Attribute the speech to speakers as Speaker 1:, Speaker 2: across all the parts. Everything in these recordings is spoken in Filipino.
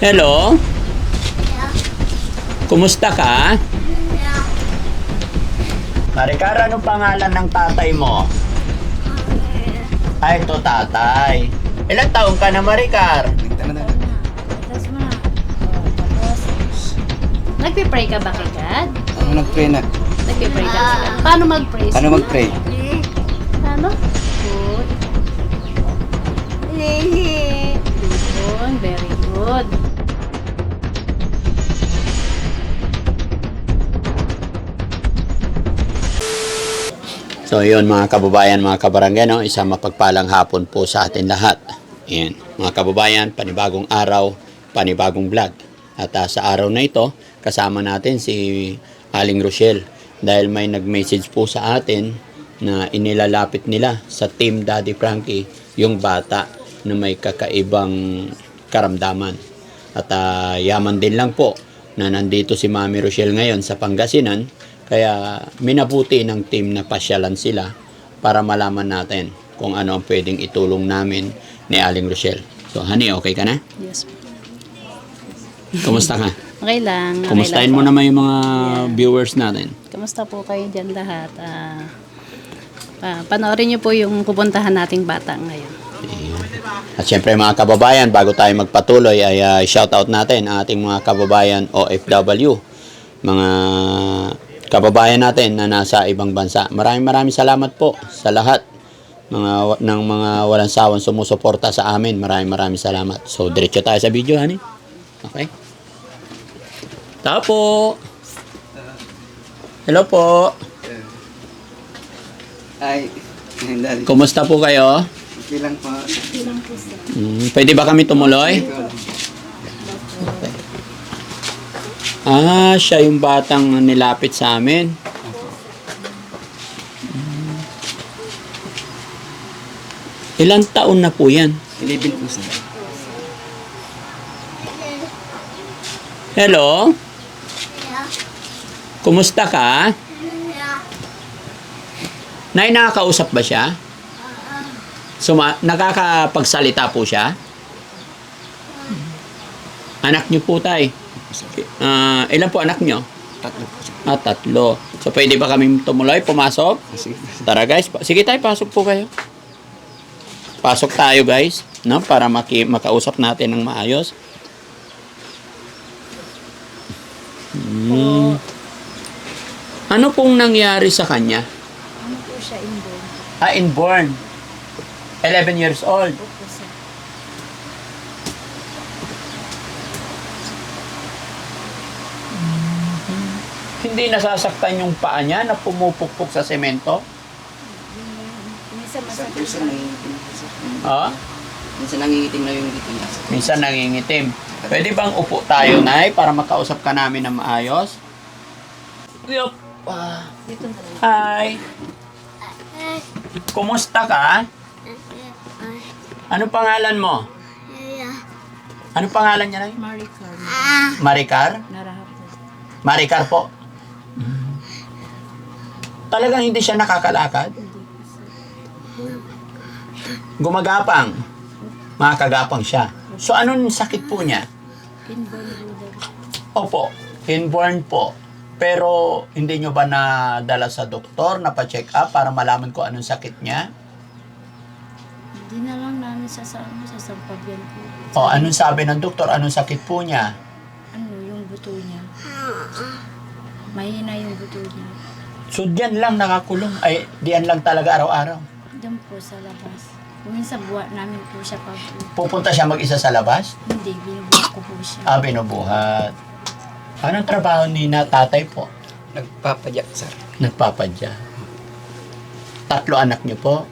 Speaker 1: Hello? Kumusta ka? Maricar, ano pangalan ng tatay mo? Ay, ito tatay. Ilang taong ka na, Maricar?
Speaker 2: Tapos mo na. Oh, tapos, nagpipray ka ba kay God?
Speaker 3: Ano nag-pray na?
Speaker 2: Nagpipray ka kay God? Paano mag-pray?
Speaker 3: Paano mag-pray?
Speaker 2: Paano? Good. Yun, very good.
Speaker 1: So yun mga kababayan, mga kabarangay, no? isang mapagpalang hapon po sa atin lahat. Yan. Mga kababayan, panibagong araw, panibagong vlog. At ah, sa araw na ito, kasama natin si Aling Rochelle. Dahil may nag-message po sa atin na inilalapit nila sa Team Daddy Frankie yung bata na may kakaibang karamdaman. At ah, yaman din lang po na nandito si Mami Rochelle ngayon sa Pangasinan kaya minabuti ng team na pasyalan sila para malaman natin kung ano ang pwedeng itulong namin ni Aling Rochelle. So, honey, okay ka na?
Speaker 2: Yes.
Speaker 1: Kumusta ka?
Speaker 2: Okay lang. Okay
Speaker 1: Kumustahin
Speaker 2: lang
Speaker 1: mo
Speaker 2: po.
Speaker 1: naman yung mga viewers natin.
Speaker 2: Kamusta po kayo dyan lahat? Ah, ah, panoorin niyo po yung pupuntahan nating bata ngayon.
Speaker 1: At syempre mga kababayan, bago tayo magpatuloy ay uh, shoutout natin ang ating mga kababayan OFW. Mga kababayan natin na nasa ibang bansa. Maraming maraming salamat po sa lahat mga ng mga walang sawang sumusuporta sa amin. Maraming maraming salamat. So diretso tayo sa video, honey. Okay? Tapo. Hello po.
Speaker 3: Ay.
Speaker 1: Kumusta po kayo?
Speaker 3: Okay lang po.
Speaker 1: Mm, pwede ba kami tumuloy? Ah, siya yung batang nilapit sa amin. Ilang taon na po yan?
Speaker 3: 11 po sir.
Speaker 1: Hello? Kumusta ka? Nay, nakakausap ba siya? Suma nakakapagsalita po siya? Anak niyo po, tay. Ah, ilan po anak niyo?
Speaker 3: Tatlo.
Speaker 1: Ah, tatlo. So, pwede ba kami tumuloy, pumasok?
Speaker 3: Sige.
Speaker 1: Tara guys, sige tayo, pasok po kayo. Pasok tayo guys, no? Para maki makausap natin ng maayos. Hmm. Ano pong nangyari sa kanya?
Speaker 2: Ano po siya inborn?
Speaker 1: Ah, inborn. 11 years old.
Speaker 2: Opo,
Speaker 1: Hindi nasasaktan yung paa niya na pumupukpok sa semento?
Speaker 2: Minsan
Speaker 3: Minsan
Speaker 2: masakit
Speaker 3: sir, nangingitim.
Speaker 1: Ah?
Speaker 3: Minsan nangingitim na yung ngiti niya.
Speaker 1: Minsan nangingitim. Pwede bang upo tayo, Nay, para makausap ka namin ng maayos? Yup. Ah. Hi. Kumusta ka? Ano pangalan mo? Ano pangalan niya, Nay? Maricar?
Speaker 2: Po.
Speaker 1: Maricar po. Talagang hindi siya nakakalakad? Gumagapang. Makakagapang siya. So, anong sakit po niya? Opo, inborn po. Pero hindi nyo ba nadala sa doktor na pa-check up para malaman ko anong sakit niya?
Speaker 2: Hindi na lang namin sa sa ano, sa sampagyan po.
Speaker 1: O anong sabi ng doktor? Anong sakit po niya?
Speaker 2: Ano, yung buto niya. Mahina yung buto niya.
Speaker 1: So diyan lang nakakulong. Ay, diyan lang talaga araw-araw.
Speaker 2: Diyan po sa labas. Minsan buwan namin po siya pag
Speaker 1: Pupunta siya mag-isa sa labas?
Speaker 2: hindi, binubuhat ko po siya.
Speaker 1: Ah, binubuhat. Anong trabaho ni na tatay po?
Speaker 3: Nagpapadyak sir.
Speaker 1: Nagpapadya. Tatlo anak niyo po.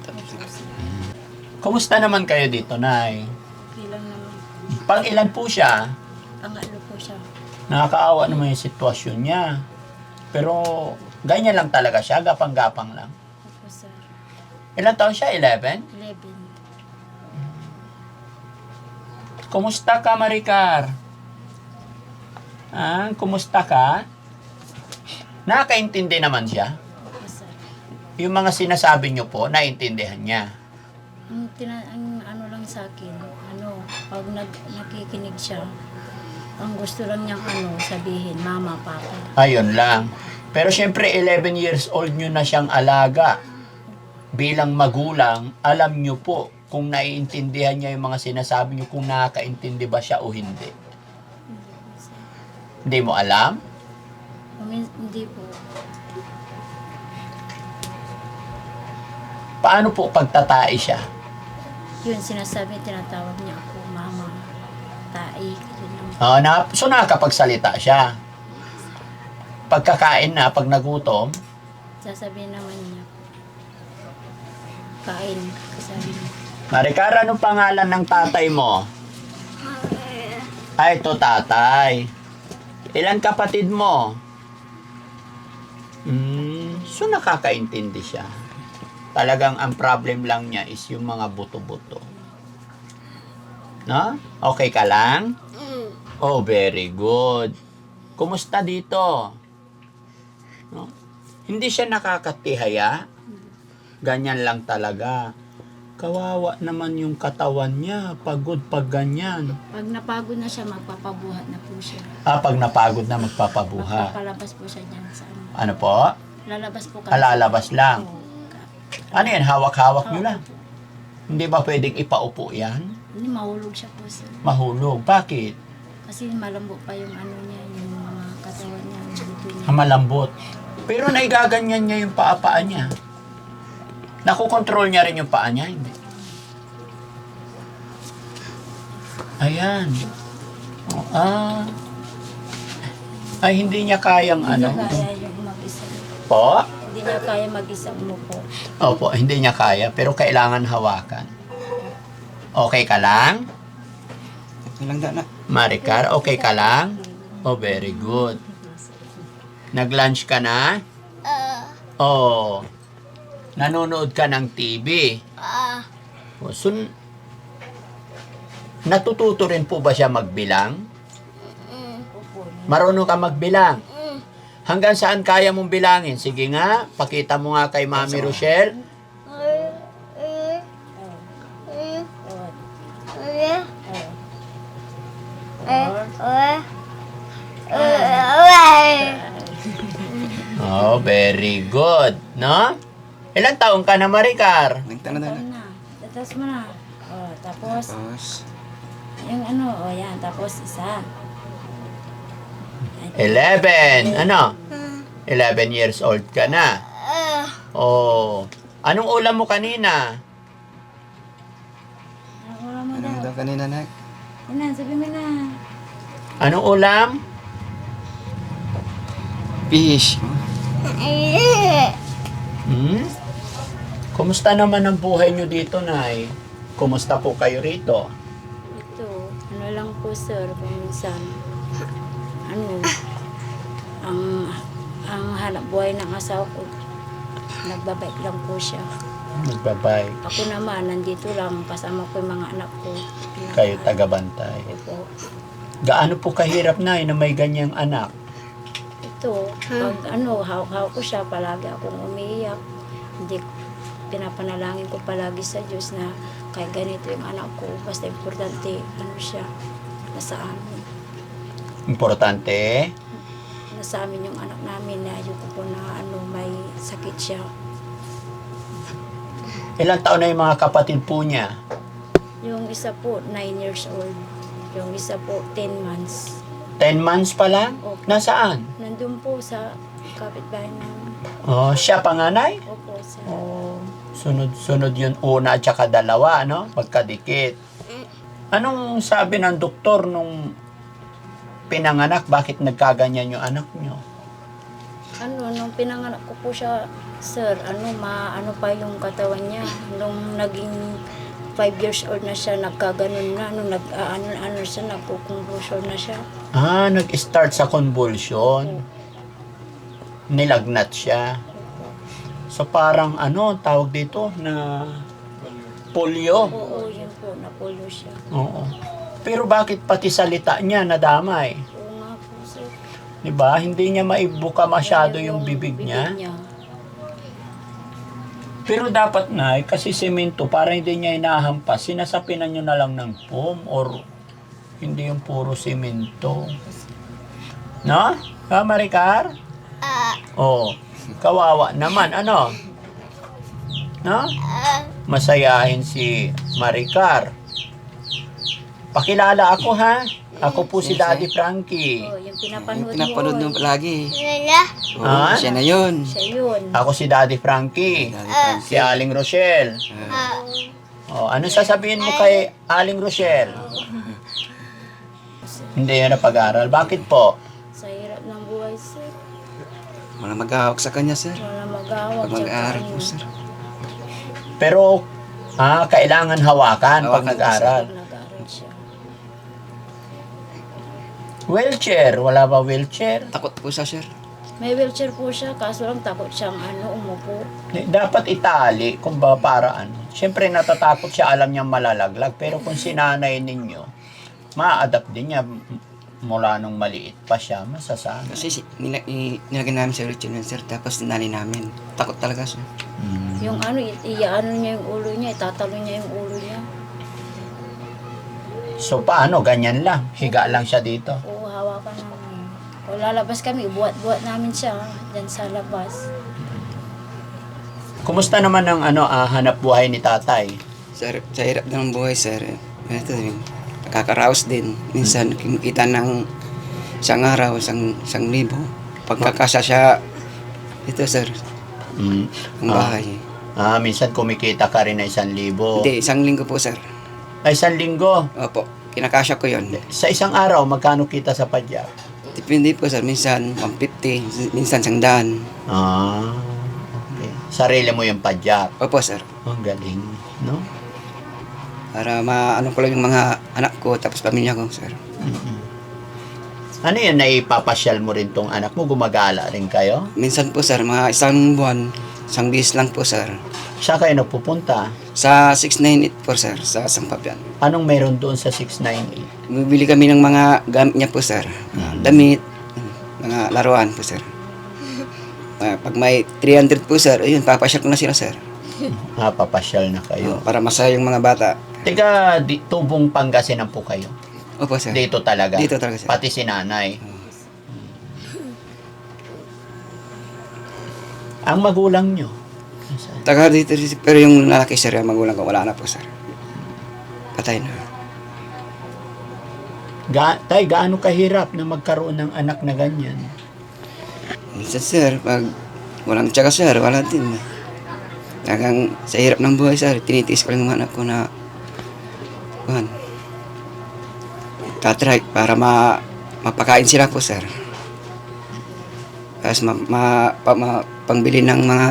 Speaker 1: Kumusta naman kayo dito, Nay?
Speaker 2: Bilang naman,
Speaker 1: Pang ilan po siya?
Speaker 2: pangalo po siya.
Speaker 1: Nakakaawa naman yung sitwasyon niya. Pero ganyan lang talaga siya, gapang-gapang lang.
Speaker 2: Opo, sir.
Speaker 1: Ilan taon siya? 11?
Speaker 2: 11.
Speaker 1: Kumusta ka, Maricar? Ah, kumusta ka? Nakakaintindi naman siya.
Speaker 2: Opo, sir.
Speaker 1: Yung mga sinasabi niyo po, naintindihan niya.
Speaker 2: Ang, tina, ang ano lang sa akin, ano, pag nag, nakikinig siya,
Speaker 4: Ang gusto lang niyang ano, sabihin, mama, papa.
Speaker 1: Ayun lang. Pero syempre, 11 years old nyo na siyang alaga. Bilang magulang, alam nyo po kung naiintindihan niya yung mga sinasabi nyo, kung nakakaintindi ba siya o hindi. Hindi mo alam?
Speaker 4: Hindi po.
Speaker 1: Paano po pagtatai siya?
Speaker 4: Yun, sinasabi, tinatawag niya ako, mama, tai. Yun lang.
Speaker 1: Ah, na, so nakakapagsalita siya. Pagkakain na, pag nagutom,
Speaker 4: Sasabihin naman niya, kain. Sabi niya,
Speaker 1: Maricar, anong pangalan ng tatay mo? Ay, ito tatay. Ilan kapatid mo? Hmm, so nakakaintindi siya. Talagang ang problem lang niya is yung mga buto-buto. No? Okay ka lang? Oh, very good. Kumusta dito? No? Hindi siya nakakatihaya. Ganyan lang talaga. Kawawa naman yung katawan niya. Pagod pag ganyan.
Speaker 4: pag napagod na siya, magpapabuhat na po siya.
Speaker 1: Ah, pag napagod na magpapabuha.
Speaker 4: Magpapalabas po siya dyan sa ano.
Speaker 1: Ano po?
Speaker 4: Lalabas po kami.
Speaker 1: Alalabas lang.
Speaker 4: Oo.
Speaker 1: Ano yan? Hawak-hawak nyo lang. Hindi ba pwedeng ipaupo yan?
Speaker 4: Hindi, mahulog siya po sir.
Speaker 1: Mahulog. Bakit?
Speaker 4: Kasi malambo pa yung ano niya, yung
Speaker 1: Malambot. Pero naigaganyan niya yung paa-paa niya. Nakokontrol niya rin yung paa niya. Hindi. Ayan. Oh, ah. Ay, hindi niya kayang
Speaker 4: Hindi
Speaker 1: ano.
Speaker 4: niya kaya yung mag-isa.
Speaker 1: Po?
Speaker 4: Hindi niya kaya mag-isa umupo.
Speaker 1: Opo, hindi niya kaya. Pero kailangan hawakan. Okay ka lang?
Speaker 3: Okay lang da na.
Speaker 1: Maricar, okay ka lang? Oh, very good. Nag-lunch ka na? Oh. Nanonood ka ng TV? Oh, sun Natututo rin po ba siya magbilang? Marunong ka magbilang? Hanggang saan kaya mong bilangin? Sige nga, pakita mo nga kay Mami Rochelle. Oh, very good. No? Ilang taong ka na, Maricar?
Speaker 3: Nagta na na.
Speaker 4: Tatas mo na. Oh, tapos,
Speaker 3: Tapos,
Speaker 4: yung ano, oh yan, tapos isa.
Speaker 1: 11. Ano? 11 years old ka na. Oh. Anong ulam mo kanina?
Speaker 4: Ano oras mo
Speaker 3: ano
Speaker 4: daw?
Speaker 3: daw kanina na?
Speaker 4: Yan na, sabi mo na.
Speaker 1: Anong ulam?
Speaker 3: Fish.
Speaker 1: Hmm? Kumusta naman ang buhay nyo dito, Nay? Kumusta po kayo rito?
Speaker 4: Ito, ano lang po sir, kung minsan, ano, ang, ang hanap buhay ng asawa ko, nagbabike lang po siya.
Speaker 1: Magbabay.
Speaker 4: Ako naman, nandito lang, kasama ko yung mga anak ko.
Speaker 1: Kayo tagabantay.
Speaker 4: Opo.
Speaker 1: Gaano po kahirap, Nay, na may ganyang anak?
Speaker 4: Ito, pag ano, hawak-hawak ko siya, palagi akong umiiyak. Hindi, pinapanalangin ko palagi sa Diyos na kahit ganito yung anak ko, basta importante, ano siya, nasa amin.
Speaker 1: Importante.
Speaker 4: Nasa amin yung anak namin na ayoko po na ano, may sakit siya.
Speaker 1: Ilang taon na yung mga kapatid po niya?
Speaker 4: Yung isa po, 9 years old. Yung isa po, 10 months.
Speaker 1: 10 months pa lang?
Speaker 4: Opo.
Speaker 1: Nasaan?
Speaker 4: Nandun po sa kapitbahay namin.
Speaker 1: Oh, siya panganay?
Speaker 4: Opo, sa...
Speaker 1: Oh, sunod-sunod yun una at saka dalawa, no? Magkadikit. Anong sabi ng doktor nung pinanganak? Bakit nagkaganyan yung anak nyo?
Speaker 4: Ano, nung pinanganak ko po siya, sir, ano, ma, ano pa yung katawan niya. Nung naging 5 years old na siya, nagkaganon na, ano, nag, ah, ano, ano siya, nagkukumbusyon na siya.
Speaker 1: Ah, nag-start sa convulsion. Nilagnat siya. So parang ano, tawag dito na polio.
Speaker 4: Oo, yun po, napolyo siya.
Speaker 1: Oo. Pero bakit pati salita niya nadamay?
Speaker 4: Oo nga po, sir.
Speaker 1: 'Di ba? Hindi niya maibuka masyado yung bibig niya. Pero dapat na, kasi semento, para hindi niya inahampas, sinasapinan nyo na lang ng foam or Hindi yung puro simento. No? Ha, Maricar? Oo. Kawawa naman. Ano? No? Masayahin si Maricar. Pakilala ako ha. Ako po si Daddy Frankie.
Speaker 4: Oh, yung pinapanood,
Speaker 3: Pinapanood
Speaker 4: mo.
Speaker 3: nyo palagi. Oo,
Speaker 1: Ah?
Speaker 3: siya na yun.
Speaker 4: Siya yun.
Speaker 1: Ako si Daddy Frankie.
Speaker 3: Daddy Frankie.
Speaker 1: Si Aling Rochelle.
Speaker 3: Ah,
Speaker 1: Oh, ano sasabihin mo kay Aling Rochelle? Hindi yan na pag-aral. Bakit po?
Speaker 4: Sa hirap ng buhay, sir.
Speaker 3: wala mag-ahawak sa kanya, sir.
Speaker 4: Wala mag-awag.
Speaker 3: Pag mag-aaral po, sir.
Speaker 1: Pero, ah, kailangan hawakan pag
Speaker 3: Hawakan
Speaker 1: nag-aral. Wheelchair. Wala ba wheelchair?
Speaker 3: Takot po siya, sir.
Speaker 4: May wheelchair po siya, kaso lang takot siyang ano, umupo.
Speaker 1: Dapat itali kung ba para ano. Siyempre natatakot siya, alam niya malalaglag. Pero kung sinanay ninyo, ma-adapt din niya mula nung maliit pa siya, masasana.
Speaker 3: Kasi si, nila, i, nilagyan namin sa Richard sir, tapos tinali namin. Takot talaga siya.
Speaker 1: Mm.
Speaker 4: Yung ano, i- iyaano niya yung ulo niya, itatalo niya yung ulo niya.
Speaker 1: So paano? Ganyan lang. Higa lang siya dito.
Speaker 4: Oo, hawakan namin. O lalabas kami, buhat-buhat namin siya dyan sa labas.
Speaker 1: Kumusta naman ang ano, ah, hanap buhay ni tatay?
Speaker 3: Sir, sa hirap ng buhay, sir. Ito rin. Nakakaraos din. Minsan, kita ng isang araw, isang, isang libo. Pagkakasa siya, ito, sir,
Speaker 1: Mm.
Speaker 3: ang bahay.
Speaker 1: Ah, minsan kumikita ka rin na isang libo.
Speaker 3: Hindi, isang linggo po, sir.
Speaker 1: Ay, isang linggo.
Speaker 3: Opo, kinakasya ko yon.
Speaker 1: Sa isang araw, magkano kita sa padyak?
Speaker 3: Depende po, sir. Minsan, 150. Minsan, sangdaan.
Speaker 1: Ah, okay. Sarili mo yung padyak.
Speaker 3: Opo, sir.
Speaker 1: Oh, ang galing, no?
Speaker 3: Para maano ko lang yung mga anak ko, tapos pamilya ko, sir.
Speaker 1: Ano yun, naipapasyal mo rin tong anak mo? Gumagala rin kayo?
Speaker 3: Minsan po, sir, mga isang buwan, isang bis lang po, sir.
Speaker 1: Siya kayo nagpupunta.
Speaker 3: Sa 698 po, sir, sa Sampapian.
Speaker 1: Anong meron doon sa 698?
Speaker 3: Bibili kami ng mga gamit niya po, sir. Ah, damit, mga laruan po, sir. Ah, pag may 300 po, sir, ayun, papasyal ko na sila, sir.
Speaker 1: Ah, papasyal na kayo.
Speaker 3: Ayun, para masaya yung mga bata.
Speaker 1: Teka, di, tubong Pangasinan po kayo.
Speaker 3: Opo, sir.
Speaker 1: Dito talaga.
Speaker 3: Dito talaga, sir.
Speaker 1: Pati si nanay. Ang magulang nyo.
Speaker 3: Taga dito, pero yung lalaki, sir, yung magulang ko, wala na po, sir. Patay na.
Speaker 1: Ga, tay, gaano kahirap na magkaroon ng anak na ganyan?
Speaker 3: Minsan, sir, pag walang tsaka, sir, wala din. Talagang sa hirap ng buhay, sir, tinitiis ko lang yung mga anak ko na, kuhan, tatry para ma, mapakain sila po, sir. Tapos ma, ma, pa, ma, pangbili ng mga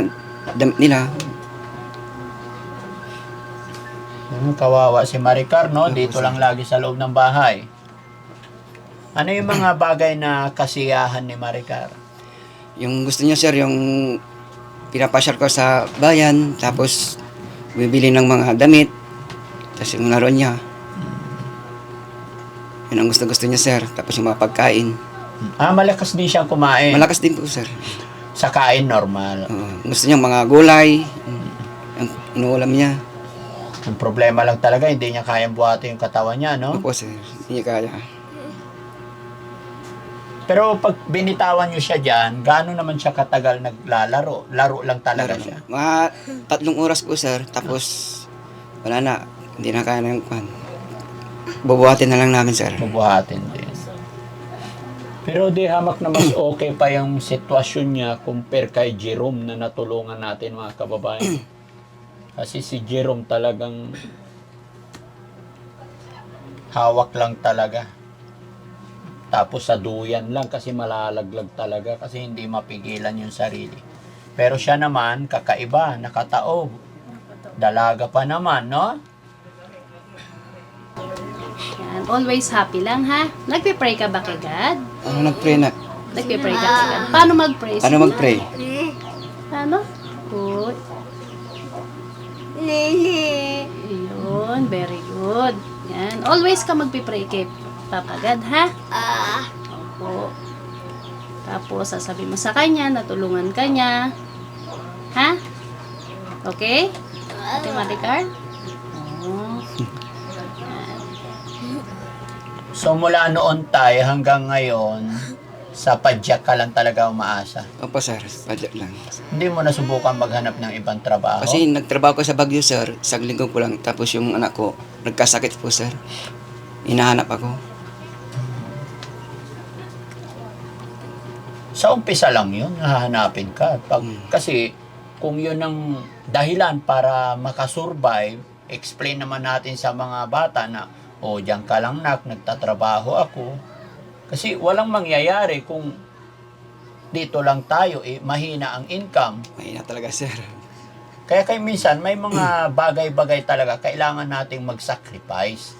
Speaker 3: damit nila.
Speaker 1: Hmm, kawawa si Maricar, no? Dito lang lagi sa loob ng bahay. Ano yung mga bagay na kasiyahan ni Maricar?
Speaker 3: Yung gusto niya, sir, yung pinapasyal ko sa bayan, tapos bibili ng mga damit, tapos yung laro niya. Yun ang gusto-gusto niya, sir. Tapos yung mga pagkain.
Speaker 1: Ah, malakas din siyang kumain.
Speaker 3: Malakas din po, sir.
Speaker 1: Sa kain, normal.
Speaker 3: Oo. gusto niya mga gulay, yung inuulam niya.
Speaker 1: Ang problema lang talaga, hindi niya kayang buhati yung katawan niya, no?
Speaker 3: Opo, sir. Hindi niya kaya.
Speaker 1: Pero pag binitawan niyo siya dyan, gaano naman siya katagal naglalaro? Laro lang talaga
Speaker 3: Laro.
Speaker 1: siya.
Speaker 3: Mga tatlong oras po, sir. Tapos, wala na. Hindi na kaya ng kwan. Bubuhatin na lang namin, sir.
Speaker 1: Bubuhatin din. Pero di hamak na mas okay pa yung sitwasyon niya compare kay Jerome na natulungan natin mga kababayan. Kasi si Jerome talagang hawak lang talaga. Tapos sa duyan lang kasi malalaglag talaga kasi hindi mapigilan yung sarili. Pero siya naman, kakaiba, nakataob. Dalaga pa naman, no?
Speaker 2: Yan. Always happy lang, ha? Nagpe-pray ka ba kay God?
Speaker 3: Ano nag-pray na?
Speaker 2: Nagpe-pray ka kay God. Paano mag-pray?
Speaker 3: Ano
Speaker 2: Sige.
Speaker 3: mag-pray?
Speaker 2: Ano? Good. Yun, very good. Yan. Always ka magpipray kay Papa God, ha? Opo. Tapos, sasabi mo sa kanya, natulungan ka niya. Ha? Okay? Ate Maricar? Oh.
Speaker 1: So So mula noon tayo hanggang ngayon, sa padyak ka lang talaga umaasa.
Speaker 3: Opo, sir. Padyak lang.
Speaker 1: Hindi mo nasubukan maghanap ng ibang trabaho?
Speaker 3: Kasi nagtrabaho ko sa Baguio, sir. Isang linggo ko lang. Tapos yung anak ko, nagkasakit po, sir. Hinahanap ako.
Speaker 1: Sa umpisa lang yun, hahanapin ka. Pag,
Speaker 3: Mm.
Speaker 1: Kasi kung yun ang dahilan para makasurvive, explain naman natin sa mga bata na, o diyan ka lang nak, nagtatrabaho ako. Kasi walang mangyayari kung dito lang tayo, eh, mahina ang income.
Speaker 3: Mahina talaga, sir.
Speaker 1: Kaya kay minsan may mga bagay-bagay talaga kailangan nating mag-sacrifice.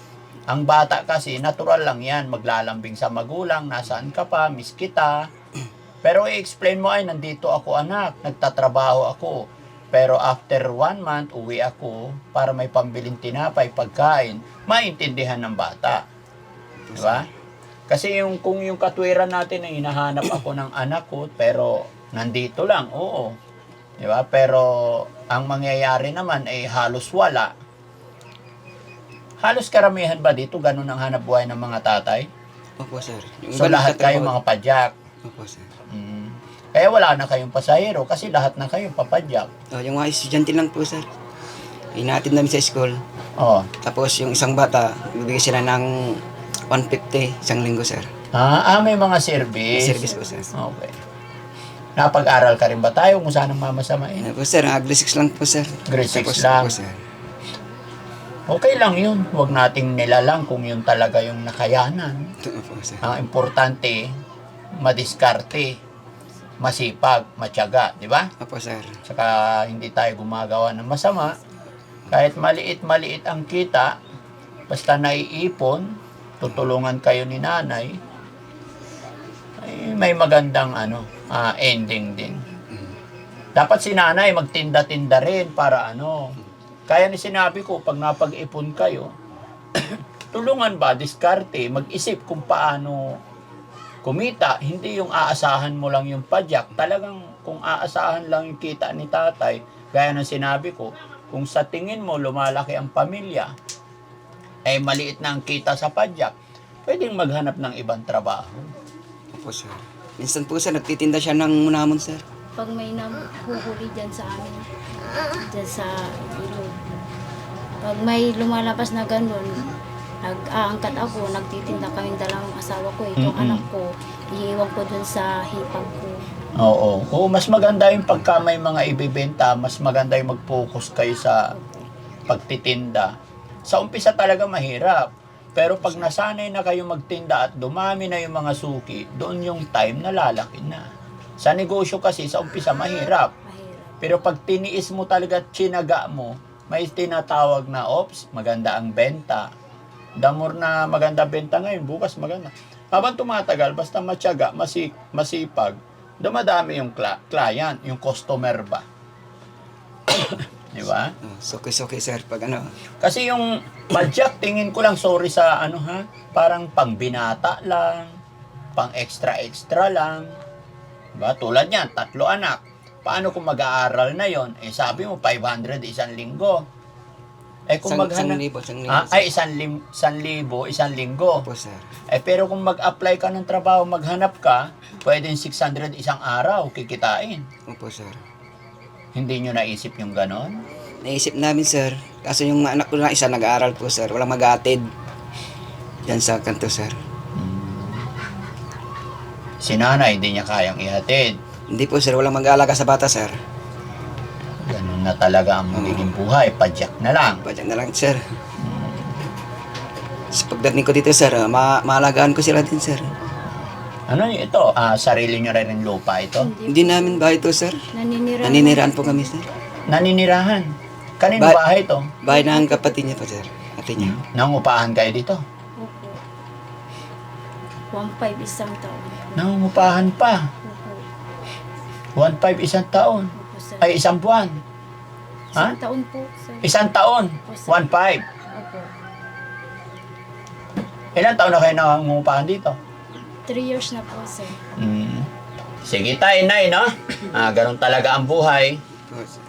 Speaker 1: Ang bata kasi natural lang 'yan, maglalambing sa magulang, nasaan ka pa, miss kita. Pero i-explain mo ay nandito ako anak, nagtatrabaho ako. Pero after one month, uwi ako para may pambiling tinapay, pagkain. Maintindihan ng bata. Di ba? Kasi yung, kung yung katwiran natin ay hinahanap ako ng anak ko, pero nandito lang, oo. Di ba? Pero ang mangyayari naman ay halos wala. Halos karamihan ba dito ganun ang hanap buhay ng mga tatay?
Speaker 3: Opo, sir. Yung
Speaker 1: So lahat kayo mga padyak.
Speaker 3: Opo, sir.
Speaker 1: Mm. Kaya wala na kayong pasahero kasi lahat na kayo papadyak.
Speaker 3: Oh, yung mga estudyante lang po, sir. Hinatid namin sa school.
Speaker 1: Oh.
Speaker 3: Tapos yung isang bata, bibigyan sila ng 150 isang linggo, sir.
Speaker 1: Ah, ah, may mga service.
Speaker 3: Service po, sir.
Speaker 1: Okay. Napag-aral ka rin ba tayo kung saan ang mamasamain?
Speaker 3: Ano po, sir? Ah, grade 6 lang po, sir.
Speaker 1: Grade six
Speaker 3: Tapos
Speaker 1: lang.
Speaker 3: Po, sir.
Speaker 1: Okay lang yun. Huwag nating nilalang kung yun talaga yung nakayanan.
Speaker 3: Ito po, sir.
Speaker 1: Ang importante, madiskarte, masipag, matyaga, di ba?
Speaker 3: Opo, sir.
Speaker 1: Saka hindi tayo gumagawa ng masama. Kahit maliit-maliit ang kita, basta naiipon, tutulungan kayo ni nanay, ay may magandang ano, ah, ending din. Dapat si nanay magtinda-tinda rin para ano. Kaya ni sinabi ko, pag napag-ipon kayo, tulungan ba, diskarte, mag-isip kung paano kumita, hindi yung aasahan mo lang yung padyak. Talagang kung aasahan lang yung kita ni tatay, gaya ng sinabi ko, kung sa tingin mo lumalaki ang pamilya, ay maliit na ang kita sa padyak, pwedeng maghanap ng ibang trabaho.
Speaker 3: Opo, sir. Minsan po, sir, nagtitinda siya ng munamon, sir.
Speaker 4: Pag may nahuhuli dyan sa amin, dyan sa ilog. Pag may lumalabas na ganun, nag-aangkat ako, nagtitinda kami dalawang asawa ko, itong
Speaker 1: Mm-mm.
Speaker 4: anak ko, iiwan ko dun sa hipag ko.
Speaker 1: Oo. Oo, mas maganda yung pagka may mga ibibenta, mas maganda yung mag-focus kayo sa pagtitinda. Sa umpisa talaga mahirap. Pero pag nasanay na kayo magtinda at dumami na yung mga suki, doon yung time na lalaki na. Sa negosyo kasi, sa umpisa mahirap. Pero pag tiniis mo talaga, at tsinaga mo, may tinatawag na, ops, maganda ang benta. Damor na maganda benta ngayon, bukas maganda. Habang tumatagal, basta matyaga, masi, masipag, dumadami yung client, yung customer ba. Di ba?
Speaker 3: Oh, suki-suki, sir. Pag ano,
Speaker 1: Kasi yung padyak, tingin ko lang, sorry sa ano ha, parang pang binata lang, pang extra-extra lang. Diba? Tulad yan, tatlo anak. Paano kung mag-aaral na yon? Eh sabi mo, 500 isang linggo. Eh kung
Speaker 3: isang, isang
Speaker 1: maghanap...
Speaker 3: libo, isang libo.
Speaker 1: Ah,
Speaker 3: sir.
Speaker 1: ay, isang, lim, isang libo, isang linggo.
Speaker 3: Opo, sir.
Speaker 1: Eh pero kung mag-apply ka ng trabaho, maghanap ka, pwedeng 600 isang araw, kikitain.
Speaker 3: Opo, sir.
Speaker 1: Hindi nyo naisip yung ganon?
Speaker 3: Naisip namin, sir. Kaso yung anak ko na isa nag-aaral po, sir. Walang mag-atid. Yan sa kanto, sir.
Speaker 1: Si nanay, hindi niya kayang ihatid.
Speaker 3: Hindi po, sir. Walang mag-aalaga sa bata, sir.
Speaker 1: Ganun na talaga ang magiging buhay. Padyak na lang.
Speaker 3: Padyak na lang, sir. Sa pagdating ko dito, sir, ah, ma maalagaan ko sila din, sir.
Speaker 1: Ano ito? Ah, sarili nyo rin yung lupa ito?
Speaker 3: Hindi namin bahay to, sir.
Speaker 4: Naninira.
Speaker 3: Naniniraan po kami, sir.
Speaker 1: Naninirahan. Kanino
Speaker 3: Ba-
Speaker 1: bahay ito?
Speaker 3: Bahay ng kapatid niya po, sir. Ate niya.
Speaker 1: Nangungupahan kayo dito?
Speaker 4: Opo. 1.5 isang taon.
Speaker 1: Nangungupahan pa.
Speaker 4: Opo.
Speaker 1: 1.5 isang taon.
Speaker 4: Opo, sir.
Speaker 1: Ay, isang buwan. Ha?
Speaker 4: Isang taon po, sir.
Speaker 1: Isang taon. 1.5.
Speaker 4: Opo.
Speaker 1: Ilan taon na kayo nangungupahan dito?
Speaker 4: 3 years na po, sir.
Speaker 1: Mm. Sige tayo, Nay, no? Ah, ganun talaga ang buhay.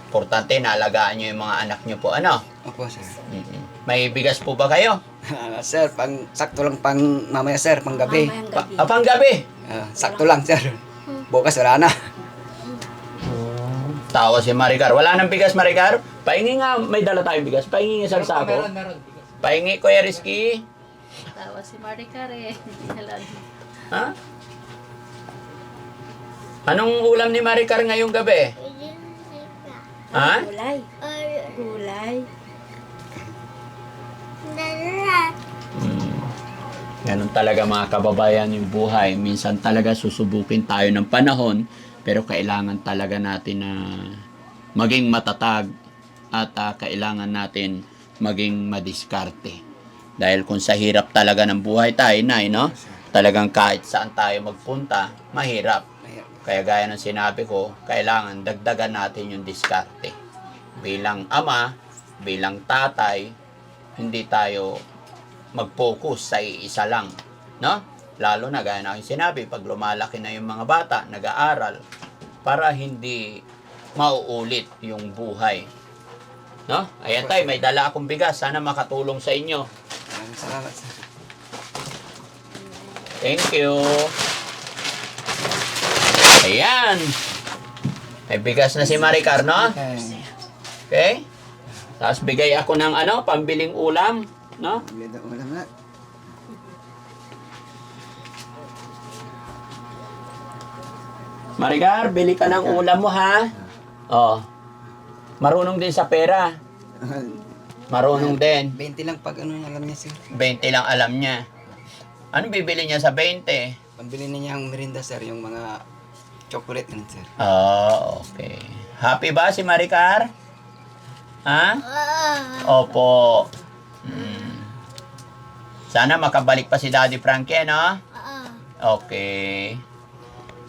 Speaker 1: Importante, naalagaan nyo yung mga anak nyo po. Ano?
Speaker 3: Opo, sir.
Speaker 1: Mm-mm. May bigas po ba kayo?
Speaker 3: Ah, sir, pang sakto lang pang mamaya sir, pang gabi.
Speaker 4: Mamayang
Speaker 1: Pa-
Speaker 4: gabi.
Speaker 3: Ah, sakto lang sir. Bukas wala na.
Speaker 1: Tawa si Maricar. Wala nang bigas, Maricar? Pahingi nga, may dala tayong bigas. Pahingi isang sako. Pahingi, Kuya Rizky.
Speaker 2: Tawa si Maricar eh. Alam.
Speaker 1: Ha? Anong ulam ni Maricar ngayong gabi? Ha?
Speaker 4: Gulay. Gulay.
Speaker 1: Hmm. Ganun talaga mga kababayan yung buhay. Minsan talaga susubukin tayo ng panahon, pero kailangan talaga natin na maging matatag at ah, kailangan natin maging madiskarte. Dahil kung sa hirap talaga ng buhay tayo, Nay, no? Talagang kahit saan tayo magpunta, mahirap. Kaya gaya ng sinabi ko, kailangan dagdagan natin yung diskarte. Bilang ama, bilang tatay, hindi tayo mag-focus sa iisa lang. No? Lalo na gaya ng aking sinabi, pag lumalaki na yung mga bata, nag-aaral, para hindi mauulit yung buhay. No? Ayan tayo, may dala akong bigas. Sana makatulong sa inyo.
Speaker 3: Salamat.
Speaker 1: Thank you. Ayan. May bigas na si Maricar, no? Okay? Tapos bigay ako ng ano, pambiling ulam, no?
Speaker 3: Bili daw ulam na.
Speaker 1: Maricar, bili ka ng ulam mo, ha? Oh. Marunong din sa pera. Marunong din.
Speaker 3: 20 lang pag ano alam niya sir.
Speaker 1: 20 lang alam niya. Ano bibili niya sa 20?
Speaker 3: Pambili niya ang merinda sir, yung mga chocolate ganun sir.
Speaker 1: Oh, okay. Happy ba si Maricar? Ha? Opo. Hmm. Sana makabalik pa si Daddy Frankie, no? Okay.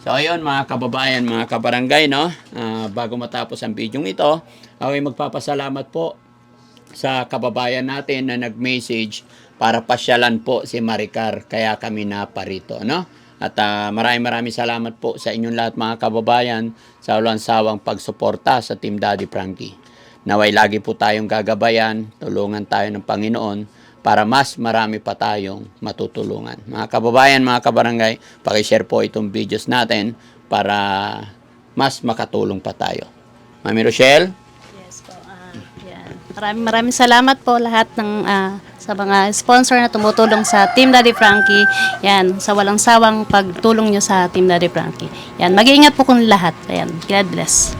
Speaker 1: So, ayun mga kababayan, mga kabarangay, no? Ah, bago matapos ang video ito, ako ay magpapasalamat po sa kababayan natin na nag-message para pasyalan po si Maricar. Kaya kami naparito, no? At ah, maraming maraming salamat po sa inyong lahat mga kababayan sa walang sawang pagsuporta sa Team Daddy Frankie. Naway lagi po tayong gagabayan, tulungan tayo ng Panginoon para mas marami pa tayong matutulungan. Mga kababayan, mga kabarangay, pakishare po itong videos natin para mas makatulong pa tayo. Mami Rochelle?
Speaker 2: Yes po. ah, yan. Maraming maraming salamat po lahat ng ah, sa mga sponsor na tumutulong sa Team Daddy Frankie. Yan, sa walang sawang pagtulong nyo sa Team Daddy Frankie. Yan, mag-iingat po kung lahat. Ayan, God bless.